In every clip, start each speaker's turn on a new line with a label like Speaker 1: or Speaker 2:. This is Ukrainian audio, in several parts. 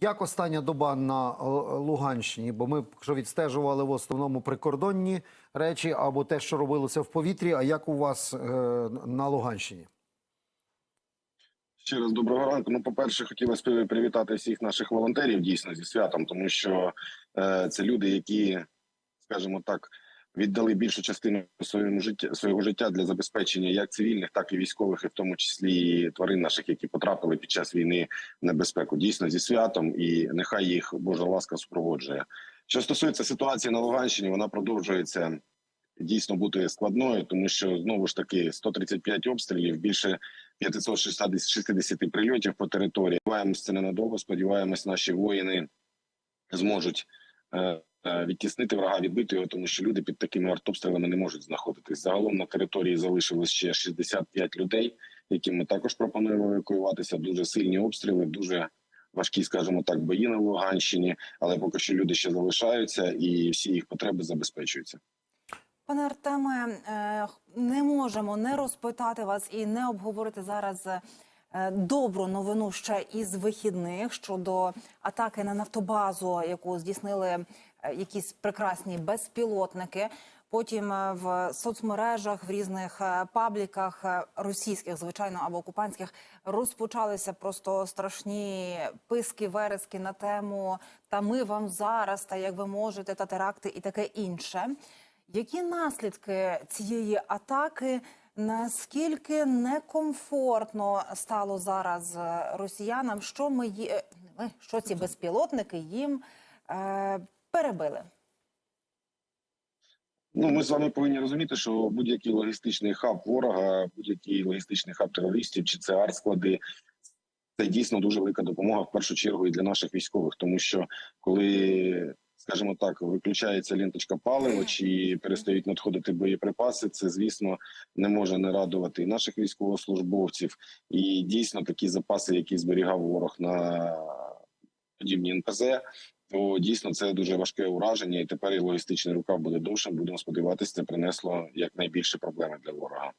Speaker 1: Як остання доба на Луганщині? Бо ми що відстежували в основному прикордонні речі або те, що робилося в повітрі. А як у вас е, на Луганщині?
Speaker 2: Ще раз доброго ранку. Ну, по-перше, хотілося б привітати всіх наших волонтерів дійсно зі святом, тому що е, це люди, які, скажімо так, віддали більшу частину своєму життя свого життя для забезпечення як цивільних, так і військових, і в тому числі і тварин наших, які потрапили під час війни в небезпеку. Дійсно зі святом, і нехай їх Божа ласка супроводжує. Що стосується ситуації на Луганщині, вона продовжується дійсно бути складною, тому що знову ж таки 135 обстрілів, більше 560 прильотів по території. Сподіваємось, це ненадовго. Сподіваємось, наші воїни зможуть е, відтіснити врага, відбити його, тому що люди під такими артобстрілами не можуть знаходитись. Загалом на території залишилось ще 65 людей, яким ми також пропонуємо евакуюватися. Дуже сильні обстріли, дуже важкі, скажімо так, бої на Луганщині, але поки що люди ще залишаються і всі їх потреби забезпечуються.
Speaker 3: Пане Артеме, е, не можемо не розпитати вас і не обговорити зараз е, добру новину ще із вихідних щодо атаки на нафтобазу, яку здійснили е, якісь прекрасні безпілотники. Потім е, в соцмережах, в різних е, пабліках е, російських, звичайно, або окупантських розпочалися просто страшні писки, верески на тему та ми вам зараз, та як ви можете, та теракти і таке інше. Які наслідки цієї атаки? Наскільки некомфортно стало зараз е, росіянам? Що ми е, що ці безпілотники їм е, перебили?
Speaker 2: Ну, ми з вами повинні розуміти, що будь-який логістичний хаб ворога, будь-який логістичний хаб терористів, чи це артсклади, це дійсно дуже велика допомога в першу чергу і для наших військових, тому що коли, скажімо так, виключається ленточка палива чи перестають надходити боєприпаси, це звісно не може не радувати і наших військовослужбовців. І дійсно такі запаси, які зберігав ворог на подібні НПЗ, то дійсно це дуже важке ураження, і тепер і логістичний рукав буде довшим. Будемо сподіватися, це принесло якнайбільше проблеми для ворога.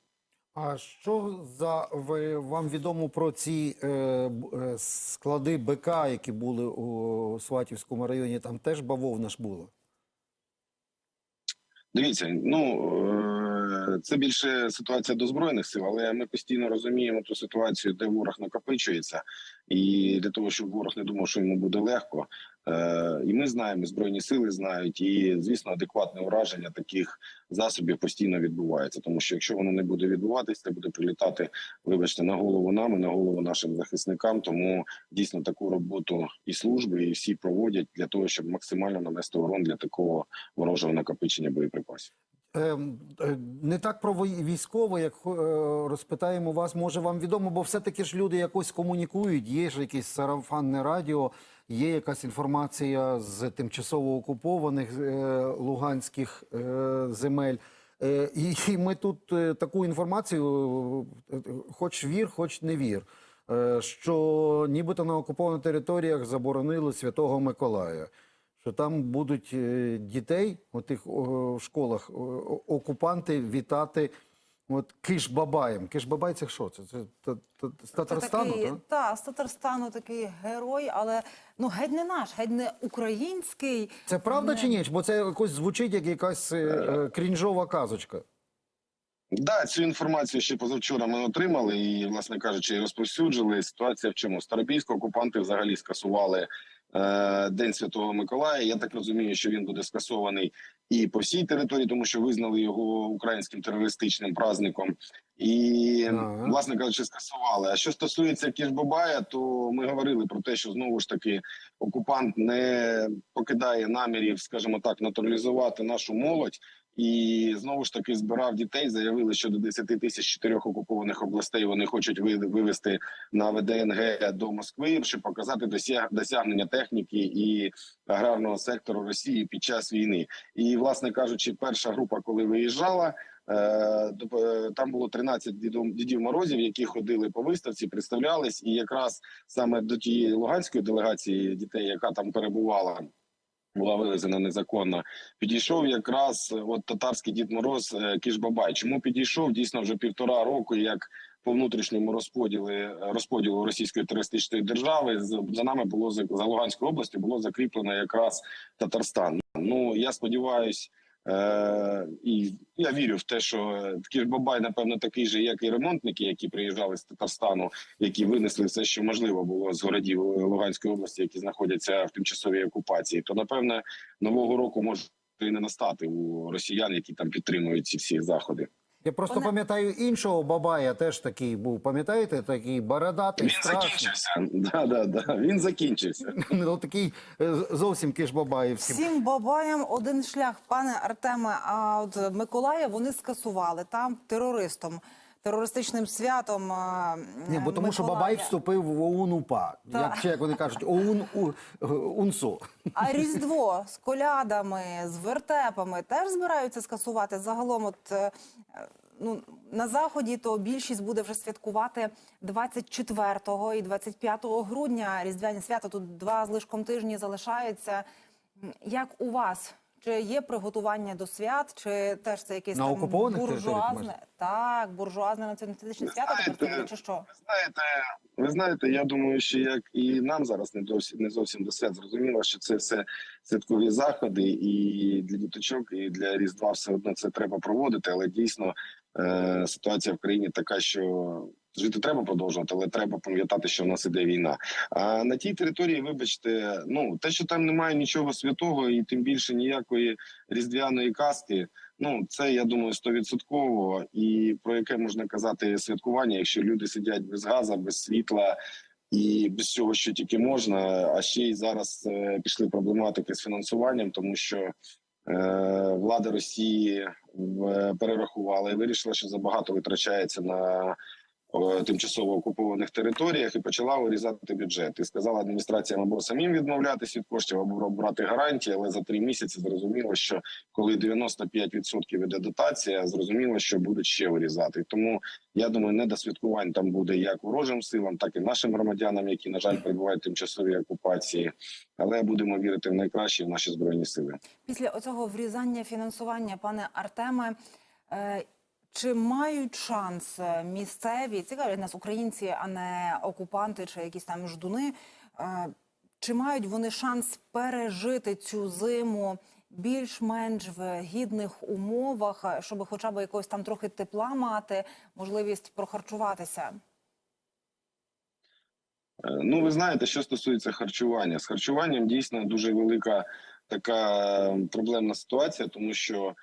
Speaker 1: А що за ви вам відомо про ці е, е, склади БК, які були у Сватівському районі? Там теж бавовна ж була.
Speaker 2: Дивіться, ну е, це більше ситуація до збройних сил, але ми постійно розуміємо ту ситуацію, де ворог накопичується, і для того, щоб ворог не думав, що йому буде легко. Е, І ми знаємо, і збройні сили знають, і звісно, адекватне ураження таких засобів постійно відбувається. Тому що якщо воно не буде відбуватись, це буде прилітати, вибачте, на голову нам і на голову нашим захисникам. Тому дійсно таку роботу і служби, і всі проводять для того, щоб максимально нанести урон для такого ворожого накопичення боєприпасів.
Speaker 1: Ем, е, Не так про військово, як е, розпитаємо вас, може вам відомо, бо все-таки ж люди якось комунікують, є ж якесь сарафанне радіо, є якась інформація з тимчасово окупованих е, луганських земель. І ми тут таку інформацію, хоч вір, хоч не вір, що нібито на окупованих територіях заборонили Святого Миколая що там будуть е, дітей у тих о, школах окупанти вітати от киш-бабаєм. Киш-бабай це що? Це, це, та- та- з Татарстану,
Speaker 3: такий,
Speaker 1: так?
Speaker 3: та, з Татарстану такий герой, але ну геть не наш, геть не український.
Speaker 1: Це правда
Speaker 3: Не-
Speaker 1: чи ні? Бо це якось звучить як якась е, е, крінжова казочка.
Speaker 2: Да, цю інформацію ще позавчора ми отримали і, власне кажучи, розповсюджили. Ситуація в чому Старобільську окупанти взагалі скасували День Святого Миколая. Я так розумію, що він буде скасований і по всій території, тому що визнали його українським терористичним праздником. І
Speaker 1: Ага.
Speaker 2: власне кажучи, скасували. А що стосується Кішбабая, то ми говорили про те, що знову ж таки окупант не покидає намірів, скажімо так, натуралізувати нашу молодь. І знову ж таки збирав дітей. Заявили, що до 10 тисяч чотирьох окупованих областей вони хочуть ви- вивести на ВДНГ до Москви, щоб показати досяг- досягнення техніки і аграрного сектору Росії під час війни. І, власне кажучи, перша група, коли виїжджала. е, е, Там було 13 дідом дідів морозів, які ходили по виставці, представлялись, і якраз саме до тієї луганської делегації дітей, яка там перебувала, була вивезена незаконно. Підійшов якраз е, от татарський дід Мороз е, Кішбабай. Чому підійшов? Дійсно, вже півтора року, як по внутрішньому розподілі розподілу російської терористичної держави. За нами було за Луганською областю було закріплено якраз Татарстан. Ну я сподіваюсь. Е, і я вірю в те, що Кірбабай, напевно, такий же, як і ремонтники, які приїжджали з Татарстану, які винесли все, що можливо було з городів Луганської області, які знаходяться в тимчасовій окупації. То напевне нового року може і не настати у росіян, які там підтримують ці всі заходи.
Speaker 1: Я просто
Speaker 3: Вона...
Speaker 1: пам'ятаю іншого бабая, теж такий був. Пам'ятаєте, такий бородатий,
Speaker 2: Він
Speaker 1: страшний.
Speaker 2: закінчився. Да, да, да. Він закінчився.
Speaker 1: Ну такий зовсім зовсім кишбабаївський.
Speaker 3: Всім бабаям один шлях, пане Артеме. А от Миколая вони скасували там терористом, терористичним святом.
Speaker 1: Ні, бо тому що. Бабай вступив в ОУН УПА.
Speaker 3: Так.
Speaker 1: Як ще як вони кажуть, ОУН У- УНСО.
Speaker 3: А Різдво з колядами, з вертепами теж збираються скасувати. Загалом, от е, ну на заході, то більшість буде вже святкувати 24 і 25 грудня. Різдвяні свята тут два з лишком тижні залишаються. Як у вас? Чи є приготування до свят, чи теж це якесь
Speaker 1: На
Speaker 3: там
Speaker 1: окупованих
Speaker 3: буржуазне? Так, буржуазне націоналістичне свято тепер чи що?
Speaker 2: Ви Знаєте, ви знаєте, я думаю, що як і нам зараз не досі не зовсім до свят зрозуміло, що це все святкові заходи, і для діточок, і для різдва все одно це треба проводити. Але дійсно е, ситуація в країні така, що жити треба продовжувати, але треба пам'ятати, що в нас іде війна. А на тій території, вибачте, ну те, що там немає нічого святого, і тим більше ніякої різдвяної казки. Ну це я думаю стовідсотково. І про яке можна казати святкування, якщо люди сидять без газу, без світла і без всього, що тільки можна. А ще й зараз е, пішли проблематики з фінансуванням, тому що е, влада Росії в, перерахувала і вирішила, що забагато витрачається на тимчасово окупованих територіях і почала урізати бюджет. І сказала адміністраціям або самим відмовлятися від коштів, або брати гарантії. Але за три місяці зрозуміло, що коли 95% іде дотація, зрозуміло, що будуть ще урізати. Тому я думаю, не до святкувань там буде як ворожим силам, так і нашим громадянам, які на жаль перебувають в тимчасовій окупації. Але будемо вірити в найкраще в наші збройні сили.
Speaker 3: Після оцього врізання фінансування, пане Артеме, е, чи мають шанс е, місцеві цікавлять нас українці, а не окупанти чи якісь там ждуни? е, Чи мають вони шанс пережити цю зиму більш-менш в гідних умовах, е, щоб хоча б якогось там трохи тепла мати, можливість прохарчуватися?
Speaker 2: Ну, ви знаєте, що стосується харчування. З харчуванням дійсно дуже велика така проблемна ситуація, тому що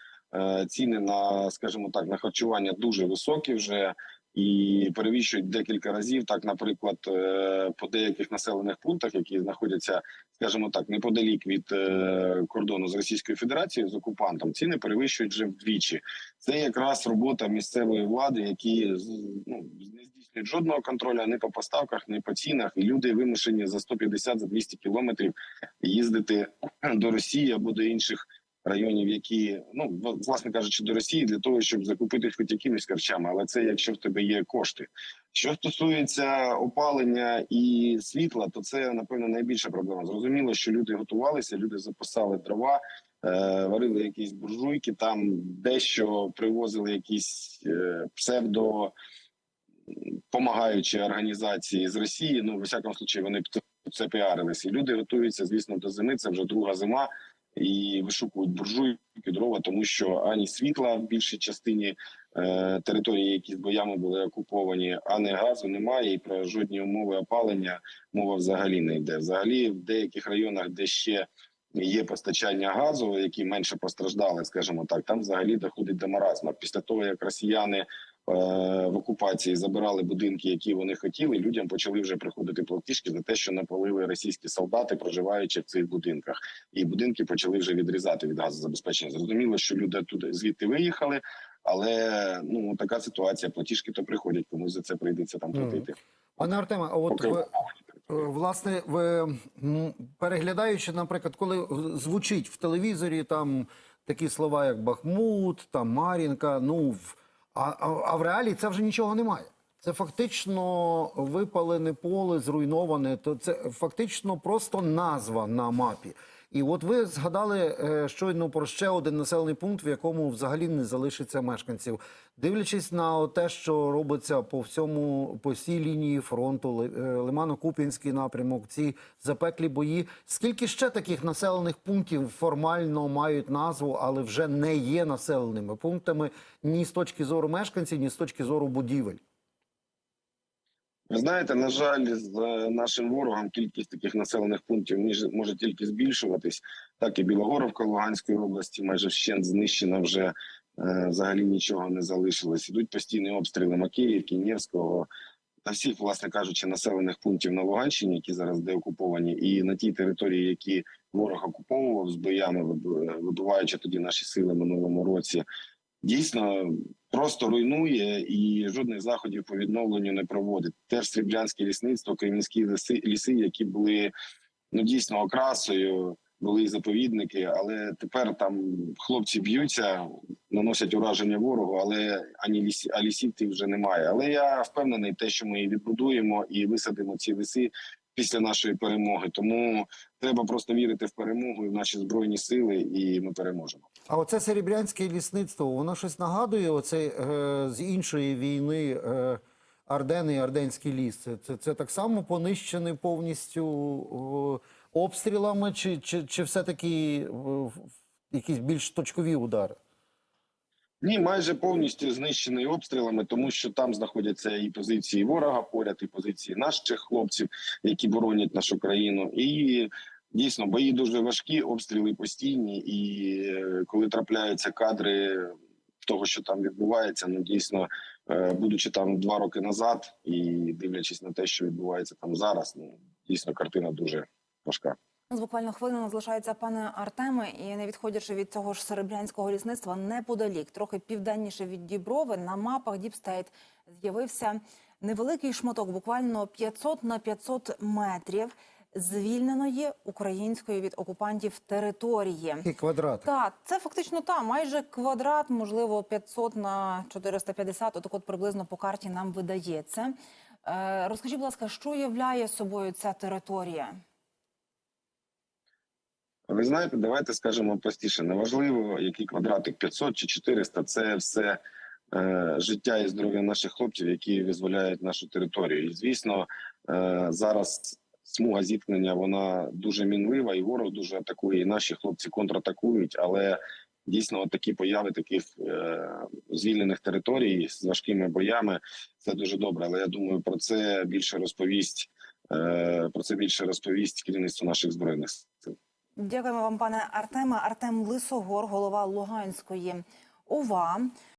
Speaker 2: ціни на, скажімо так, на харчування дуже високі вже і перевищують декілька разів. Так, наприклад, е, по деяких населених пунктах, які знаходяться, скажімо так, неподалік від е, кордону з Російською Федерацією з окупантом, ціни перевищують вже вдвічі. Це якраз робота місцевої влади, які ну, не здійснюють жодного контролю ні по поставках, ні по цінах. І люди вимушені за 150 за 200 кілометрів їздити до Росії або до інших районів, які ну власне кажучи, до Росії для того, щоб закупити хоч якимись харчами. Але це якщо в тебе є кошти. Що стосується опалення і світла, то це напевно найбільша проблема. Зрозуміло, що люди готувалися, люди запасали дрова. е, Варили якісь буржуйки, там дещо привозили якісь е, псевдо помагаючі організації з Росії. Ну, в всякому случаї, вони це піарилися. Люди готуються, звісно, до зими. Це вже друга зима, і вишукують буржуйки, дрова, тому що ані світла в більшій частині е, території, які з боями були окуповані, ані газу немає. І про жодні умови опалення мова взагалі не йде. Взагалі, в деяких районах, де ще Є постачання газу, які менше постраждали, скажімо так. Там взагалі доходить до маразму. Після того як росіяни в окупації забирали будинки, які вони хотіли, людям почали вже приходити платіжки за те, що напалили російські солдати, проживаючи в цих будинках, і будинки почали вже відрізати від газозабезпечення. Зрозуміло, що люди туди звідти виїхали, але ну така ситуація. Платіжки то приходять, комусь за це прийдеться там платити.
Speaker 1: Пане Артеме, а от ви, Е. Власне, ви переглядаючи, наприклад, коли звучить в телевізорі там такі слова, як Бахмут, там Мар'їнка, ну в- а, а, а в реалії це вже нічого немає. Це фактично випалене поле, зруйноване. То це фактично просто назва на мапі. І от ви згадали е, щойно про ще один населений пункт, в якому взагалі не залишиться мешканців. Дивлячись на те, що робиться по всьому по всій лінії фронту, е, Лимано-Куп'янський напрямок, ці запеклі бої. Скільки ще таких населених пунктів формально мають назву, але вже не є населеними пунктами ні з точки зору мешканців, ні з точки зору будівель?
Speaker 2: Ви знаєте, на жаль, з е, нашим ворогом кількість таких населених пунктів може тільки збільшуватись. Так і Білогоровка Луганської області майже вщент знищена вже е, взагалі нічого не залишилось. Ідуть постійні обстріли Макіївки, Нєвського та всіх, власне кажучи, населених пунктів на Луганщині, які зараз деокуповані, і на тій території, які ворог окуповував з боями, вибиваючи тоді наші сили минулому році. Дійсно, просто руйнує і жодних заходів по відновленню не проводить. Теж Сріблянське лісництво, Кремінські ліси, ліси, які були ну дійсно окрасою, були заповідники, але тепер там хлопці б'ються, наносять ураження ворогу, але ані лісі, а лісів тих вже немає. Але я впевнений, те, що ми відбудуємо і висадимо ці ліси після нашої перемоги. Тому треба просто вірити в перемогу і в наші збройні сили, і ми переможемо.
Speaker 1: А оце серебрянське лісництво, воно щось нагадує оце е, з іншої війни е, Ардени і Арденський ліс. Це, це, це так само понищений повністю о, обстрілами, чи, чи, чи все-таки е, в- якісь більш точкові удари?
Speaker 2: Ні, майже повністю знищений обстрілами, тому що там знаходяться і позиції ворога поряд, і позиції наших хлопців, які боронять нашу країну. І дійсно бої дуже важкі, обстріли постійні. І е, коли трапляються кадри того, що там відбувається, ну дійсно, е, будучи там два роки назад і дивлячись на те, що відбувається там зараз, ну дійсно картина дуже важка.
Speaker 3: Нас буквально хвилина залишається пане Артеме, і не відходячи від цього ж серебрянського лісництва, неподалік, трохи південніше від Діброви, на мапах Діпстейт з'явився невеликий шматок, буквально 500 на 500 метрів звільненої української від окупантів території.
Speaker 1: Такий квадрат.
Speaker 3: Так, це фактично та майже квадрат, можливо, 500 на 450, отак от приблизно по карті нам видається. Е, розкажіть, будь ласка, що являє собою ця територія?
Speaker 2: Ви знаєте, давайте скажемо простіше. Неважливо, який квадратик 500 чи 400, це все е, життя і здоров'я наших хлопців, які визволяють нашу територію. І звісно, е, зараз смуга зіткнення вона дуже мінлива, і ворог дуже атакує. І наші хлопці контратакують. Але дійсно, такі появи таких е, звільнених територій з важкими боями це дуже добре. Але я думаю, про це більше розповість. е, Про це більше розповість керівництво наших збройних сил.
Speaker 3: Дякуємо вам, пане Артеме. Артем Лисогор, голова Луганської ОВА.